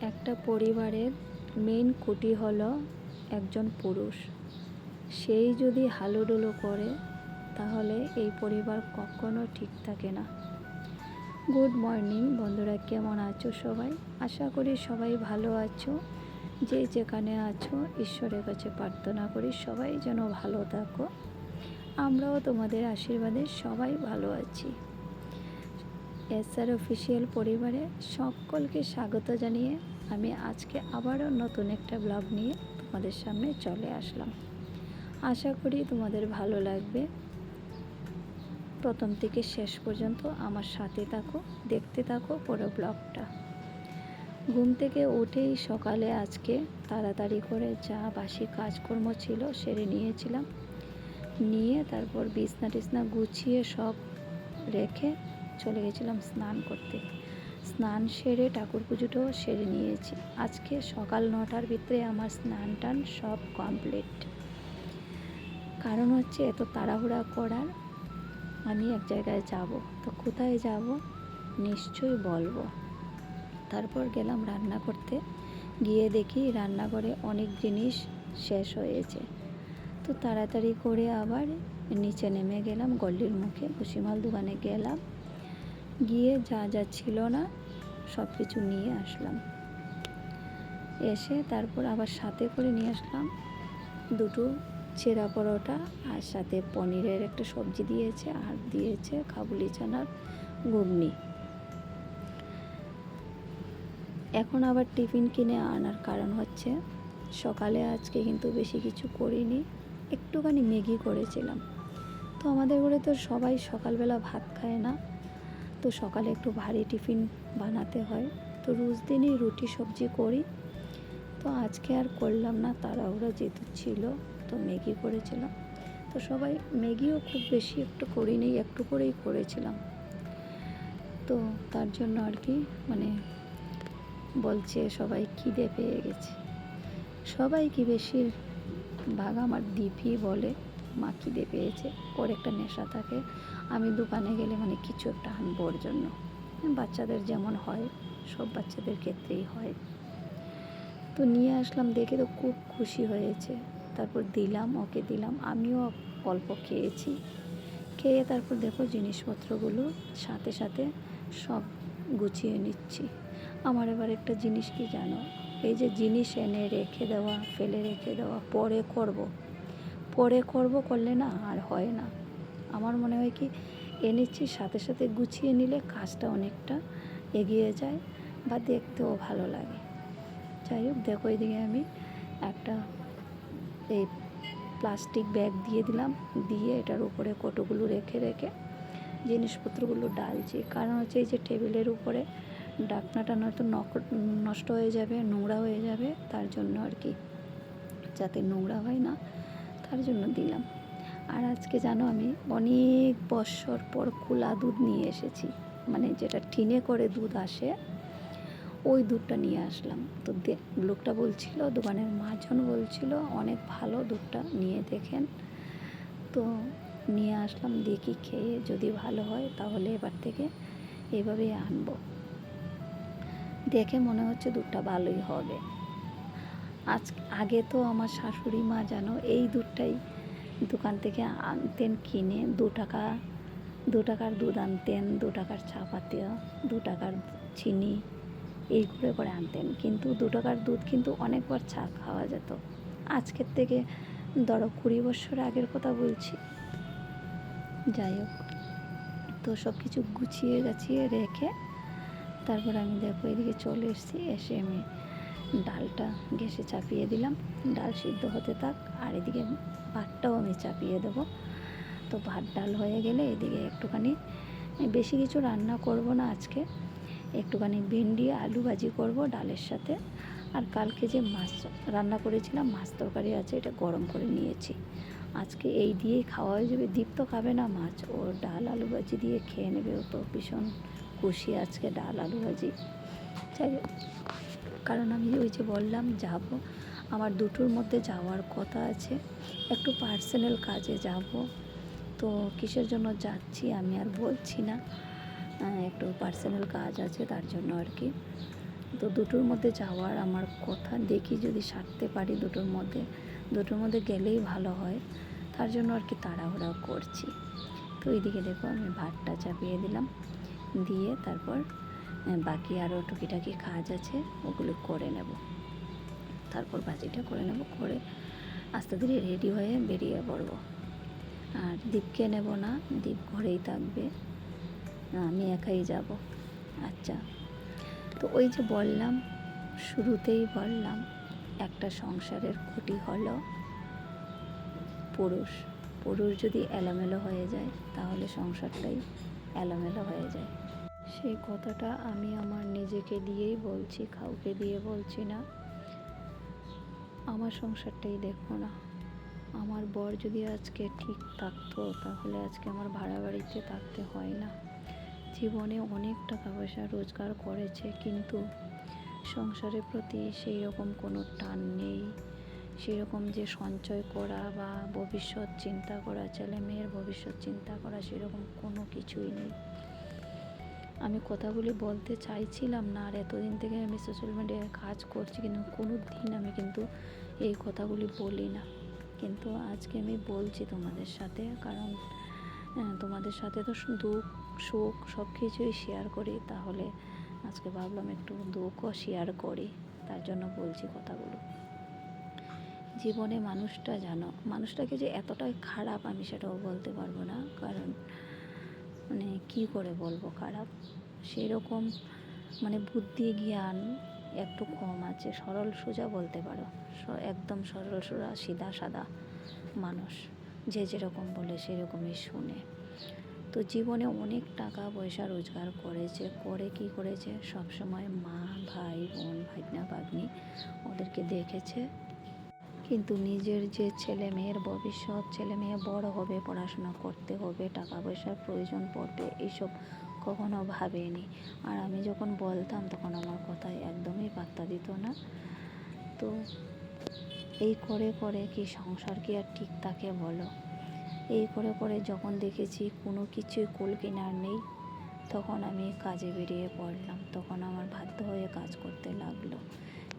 একটা পরিবারের মেন খুঁটি হলো একজন পুরুষ। সেই যদি হালুডুলু করে, তাহলে এই পরিবার কখনো ঠিক থাকে না। গুড মর্নিং বন্ধুরা, কেমন আছো সবাই? আশা করি সবাই ভালো আছো। যে যেখানে আছো, ঈশ্বরের কাছে প্রার্থনা করি সবাই যেন ভালো থাকো। আমরাও তোমাদের আশীর্বাদে সবাই ভালো আছি। এসআর অফিসিয়াল পরিবারে সকলকে স্বাগত জানিয়ে আমি আজকে আবারও নতুন একটা ব্লগ নিয়ে তোমাদের সামনে চলে আসলাম। আশা করি তোমাদের ভালো লাগবে। প্রথম থেকে শেষ পর্যন্ত আমার সাথে থাকো, দেখতে থাকো পুরো ব্লগটা। ঘুম থেকে উঠেই সকালে আজকে তাড়াতাড়ি করে যা বাসি কাজকর্ম ছিল সেরে নিয়েছিলাম। নিয়ে তারপর বিছনা টিছনা গুছিয়ে সব রেখে চলে গেছিলাম স্নান করতে। স্নান সেরে ঠাকুর পুজোটাও সেরে নিয়েছি। আজকে সকাল নটার ভিতরে আমার স্নান টান সব কমপ্লিট কারণ হচ্ছে এত তাড়াহুড়া করার আমি এক জায়গায় যাব। তো কোথায় যাব? নিশ্চয়ই বলব। তারপর গেলাম রান্না করতে। গিয়ে দেখি রান্নাঘরে অনেক জিনিস শেষ হয়েছে। তো তাড়াতাড়ি করে আবার নিচে নেমে গেলাম, গল্লির মুখে ভুসিমাল দোকানে গেলাম। গিয়ে যা যা ছিল না, সব কিছু নিয়ে আসলাম। এসে তারপর আবার সাথে করে নিয়ে আসলাম দুটো ছেঁড়া পরোটা আর সাথে পনিরের একটা সবজি দিয়েছে, আর দিয়েছে কাবুলি চানার ঘুগনি। এখন আবার টিফিন কিনে আনার কারণ হচ্ছে, সকালে আজকে কিন্তু বেশি কিছু করিনি, একটুখানি ম্যাগি করেছিলাম। তো আমাদের ঘরে তো সবাই সকালবেলা ভাত খায় না। তো সকালে একটু ভারী টিফিন বানাতে হয়। তো রোজ দিনই রুটি, সবজি করি। তো আজকে আর করলাম না, তাড়াহুড়ো যেহেতু ছিল, তো ম্যাগি করেছিলাম। তো সবাই ম্যাগিও খুব বেশি একটু করিনি, একটু করেই করেছিলাম। তো তার জন্য আর কি মানে বলছে সবাই খিদে পেয়ে গেছে। সবাই কি বেশির ভাগ আমার দীপই বলে। মা খিদে পেয়েছে, ওর একটা নেশা থাকে। আমি দোকানে গেলে মানে কিছু একটা আনবোর জন্য। বাচ্চাদের যেমন হয়, সব বাচ্চাদের ক্ষেত্রেই হয়। তো নিয়ে আসলাম, দেখে তো খুব খুশি হয়েছে। তারপর দিলাম, ওকে দিলাম, আমিও অল্প খেয়েছি। খেয়ে তারপর দেখো জিনিসপত্রগুলো, সাথে সাথে সব গুছিয়ে নিচ্ছি। আমার এবার একটা জিনিস কি জানো? এই যে জিনিস এনে রেখে দেওয়া, ফেলে রেখে দেওয়া, পরে করব। পরে করব, করলে না আর হয় না। আমার মনে হয় কি এনেছি সাথে সাথে গুছিয়ে নিলে কাজটা অনেকটা এগিয়ে যায় বা দেখতেও ভালো লাগে। যাই হোক, দেখো এদিকে আমি একটা এই প্লাস্টিক ব্যাগ দিয়ে দিলাম, দিয়ে এটার উপরে কোটোগুলো রেখে রেখে জিনিসপত্রগুলো ডালছি। কারণ হচ্ছে এই যে টেবিলের উপরে ডাকনাটা নয়তো নষ্ট হয়ে যাবে, নোংরা হয়ে যাবে, তার জন্য আর কি। যাতে নোংরা হয় না তার জন্য দিলাম? আর আজকে জানো আমি অনেক বছর পর কুলা দুধ নিয়ে এসেছি। মানে যেটা টিনে করে দুধ আসে, ওই দুধটা নিয়ে আসলাম। তো লোকটা বলছিল, দোকানের মাজন বলছিল, অনেক ভালো দুধটা, নিয়ে দেখেন। তো নিয়ে আসলাম, দেখি খেয়ে যদি ভালো হয় তাহলে এবার থেকে এভাবেই আনব। দেখে মনে হচ্ছে দুধটা ভালোই হবে। আজ আগে তো আমার শাশুড়ি মা জানো এই দুধটাই দোকান থেকে আনতেন, কিনে দু টাকা, দু টাকার দুধ আনতেন, দু টাকার চা পাতি দু টাকার চিনি এই করে করে আনতেন। কিন্তু দু টাকার দুধ কিন্তু অনেকবার চা খাওয়া যেত। আজকের থেকে ধরো কুড়ি বছর আগের কথা বলছি। যাই হোক, তো সব কিছু গুছিয়ে গাছিয়ে রেখে তারপর আমি দেখো এদিকে চলে এসেছি, এসে আমি ডালটা গ্যাসে চাপিয়ে দিলাম। ডাল সিদ্ধ হতে থাক। আর এদিকে ভাতটাও আমি চাপিয়ে দেবো। তো ভাত, ডাল হয়ে গেলে এদিকে একটুখানি বেশি কিছু রান্না করব না আজকে। একটুখানি ভেন্ডি, আলু ভাজি করব ডালের সাথে। আর কালকে যে মাছ রান্না করেছিলাম, মাছ তরকারি আছে, এটা গরম করে নিয়েছি। আজকে এই দিয়েই খাওয়া হয়ে যাবে। দীপ তো খাবে না মাছ। ও ডাল, আলু ভাজি দিয়ে খেয়ে নেবে। ও তো ভীষণ খুশি আজকে ডাল, আলু ভাজি। যাই কারণ আমি ওই যে বললাম যাব। আমার দুটোর মধ্যে যাওয়ার কথা আছে। একটু পার্সোনাল কাজে যাব। তো কিসের জন্য যাচ্ছি আমি আর বলছি না। একটু পার্সোনাল কাজ আছে তার জন্য আর কি। তো দুটোর মধ্যে যাওয়ার আমার কথা দেখি যদি সারতে পারি দুটোর মধ্যে। দুটোর মধ্যে গেলেই ভালো হয়। তার জন্য আর কি তাড়াহুড়া করছি। তো এইদিকে দেখো আমি ভাতটা চাপিয়ে দিলাম। দিয়ে তারপর বাকি আরও টুকিটাকি কাজ আছে, ওগুলো করে নেব। তারপর ভাজিটা করে নেব, করে আস্তে ধীরে রেডি হয়ে বেরিয়ে পড়ব। আর দীপকে নেব না, দীপ ঘরেই থাকবে। আমি একাই যাব। আচ্ছা তো ওই যে বললাম, শুরুতেই বললাম, একটা সংসারের খুঁটি হলো পুরুষ। পুরুষ যদি এলোমেলো হয়ে যায়, তাহলে সংসারটাই এলোমেলো হয়ে যায়। সেই কথাটা আমি আমার নিজেকে দিয়েই বলছি, কাউকে দিয়ে বলছি না। আমার সংসারটাই দেখো না। আমার বর যদি আজকে ঠিক থাকতো, তাহলে আজকে আমার ভাড়া বাড়িতে থাকতে হয় না। জীবনে অনেক টাকা পয়সা রোজগার করেছে, কিন্তু সংসারের প্রতি সেই রকম কোনো টান নেই। সেরকম যে সঞ্চয় করা বা ভবিষ্যৎ চিন্তা করা ছেলে মেয়ের ভবিষ্যৎ চিন্তা করা, সেরকম কোনো কিছুই নেই। আমি কথাগুলি বলতে চাইছিলাম না আর এতদিন থেকে আমি সোশ্যাল মিডিয়ায় কাজ করছি কিন্তু কোনো দিন আমি কিন্তু এই কথাগুলি বলি না। কিন্তু আজকে আমি বলছি তোমাদের সাথে কারণ তোমাদের সাথে তো দুঃখ, সুখ সব কিছুই শেয়ার করি। তাহলে আজকে ভাবলাম একটু দুঃখও শেয়ার করি। তার জন্য বলছি কথাগুলো। জীবনে মানুষটা জানো, মানুষটাকে যে এতটাই খারাপ আমি সেটাও বলতে পারব না। কারণ মানে কি করে বলব খারাপ? সেই রকম মানে বুদ্ধি, জ্ঞান একটু কম আছে। সরল সোজা বলতে পারো। একদম সরল সোজা, সিধা সাদা মানুষ। যে যেরকম বলে সেরকমই শুনে। তো জীবনে অনেক টাকা পয়সা রোজগার করেছে। করে কি করেছে? সবসময় মা, ভাই, বোন ভাগনা ভাগ্নি ওদেরকে দেখেছে। কিন্তু নিজের যে ছেলে মেয়ের ভবিষ্যৎ, ছেলে মেয়ে বড় হবে, পড়াশোনা করতে হবে, টাকা পয়সার প্রয়োজন পড়বে এইসব কখনো ভাবেনি। আর আমি যখন বলতাম, তখন আমার কথায় একদমই পাত্তা দিত না। তো এই করে করে কি সংসার কি আর ঠিক থাকে বলো? এই করে করে যখন দেখেছি কোনো কিছুই কুল কিনার নেই, তখন আমি কাজে বেরিয়ে পড়লাম। তখন আমার বাধ্য হয়ে কাজ করতে লাগল।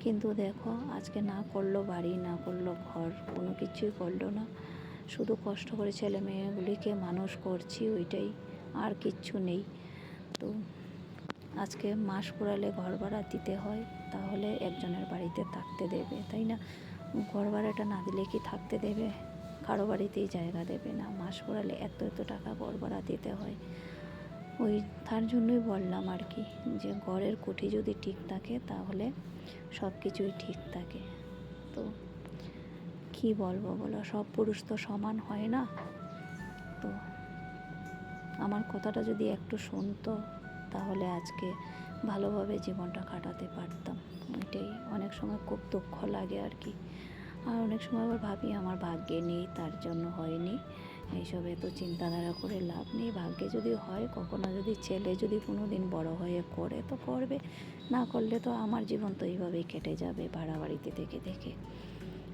কিন্তু দেখো, আজকে না করল বাড়ি, না করল ঘর, কোনো কিছুই করল না। শুধু কষ্ট করে ছেলে মেয়েগুলিকে মানুষ করছি, ওইটাই আর কিচ্ছু নেই। তো আজকে মাস পুরালে ঘর ভাড়া দিতে হয়, তাহলে একজনের বাড়িতে থাকতে দেবে, তাই না? ঘর ভাড়াটা না দিলে কি থাকতে দেবে? কারও বাড়িতেই জায়গা দেবে না। মাস পুরালে এত এত টাকা ঘর ভাড়া দিতে হয়। ওই তার জন্যই বললাম আর কি যে ঘরের কুঠি যদি ঠিক থাকে তাহলে সব কিছুই ঠিক থাকে। তো কি বলব বলো, সব পুরুষ তো সমান হয় না। তো আমার কথাটা যদি একটু শুনতো তাহলে আজকে ভালোভাবে জীবনটা কাটাতে পারতাম। ওইটাই অনেক সময় খুব দুঃখ লাগে আর কি। আর অনেক সময় আবার ভাবি আমার ভাগ্যে নেই, তার জন্য হয়নি। এইসব এত চিন্তাধারা করে লাভ নেই। ভাগ্যে যদি হয়, কখনো যদি ছেলে যদি কোনো দিন বড় হয়ে করে, তো করবে। না করলে তো আমার জীবন তো এইভাবেই কেটে যাবে ভাড়া বাড়িতে থেকে থেকে।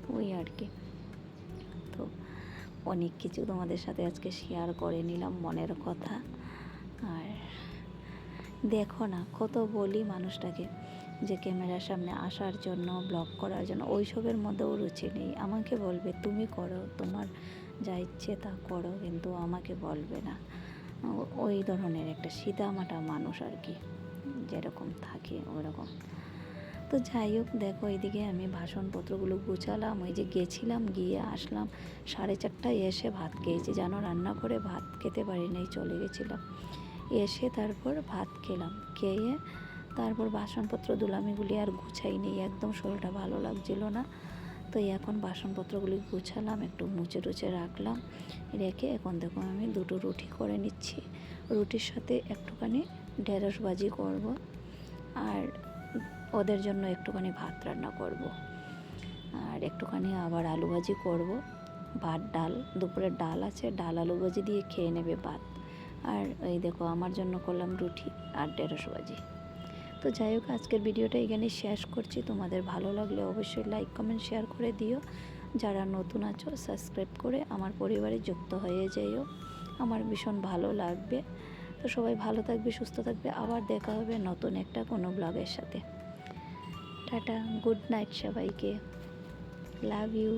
ওই আর কি। তো অনেক কিছু তোমাদের সাথে আজকে শেয়ার করে নিলাম মনের কথা। আর দেখো না, কত বলি মানুষটাকে যে ক্যামেরার সামনে আসার জন্য ব্লগ করার জন্য, ওইসবের মধ্যেও রুচি নেই। আমাকে বলবে, তুমি করো, তোমার যা ইচ্ছে তা করো, কিন্তু আমাকে বলবে না। ওই ধরনের একটা সিদামাটা মানুষ আর কি, যেরকম থাকে ওরকম। তো যাই হোক, দেখো এইদিকে আমি বাসনপত্রগুলো গুছালাম, ওই যে গেছিলাম, গিয়ে আসলাম। সাড়ে চারটায় এসে ভাত খেয়েছি, জানো রান্না করে ভাত খেতে পারি চলে গেছিলাম। এসে তারপর ভাত খেলাম, খেয়ে তারপর বাসনপত্র, দুলামিগুলি আর গুছাই নেই একদম শরীরটা ভালো লাগছিল না। তো এখন বাসনপত্রগুলি গুছালাম, একটু মুছে টুচে রাখলাম, রেখে এখন দেখো আমি দুটো রুটি করে নিচ্ছি। রুটির সাথে একটুখানি ঢেঁড়স ভাজি করব আর ওদের জন্য একটুখানি ভাত রান্না করব। আর একটুখানি আবার আলু ভাজি করব, ভাত, ডাল দুপুরের ডাল আছে, ডাল, আলু ভাজি দিয়ে খেয়ে নেবে ভাত। আর এই দেখো আমার জন্য করলাম রুটি আর ঢেঁড়স ভাজি। তো যাই হোক, আজকের ভিডিওটা এখানে শেষ করছি। তোমাদের ভালো লাগলে অবশ্যই লাইক কমেন্ট শেয়ার করে দিও। যারা নতুন আছো সাবস্ক্রাইব করে আমার পরিবারে যুক্ত হয়ে যাইও আমার ভীষণ ভালো লাগবে। তো সবাই ভালো থাকবে, সুস্থ থাকবে। আবার দেখা হবে নতুন একটা কোনো ব্লগের সাথে। টাটা গুড নাইট সবাইকে। Love you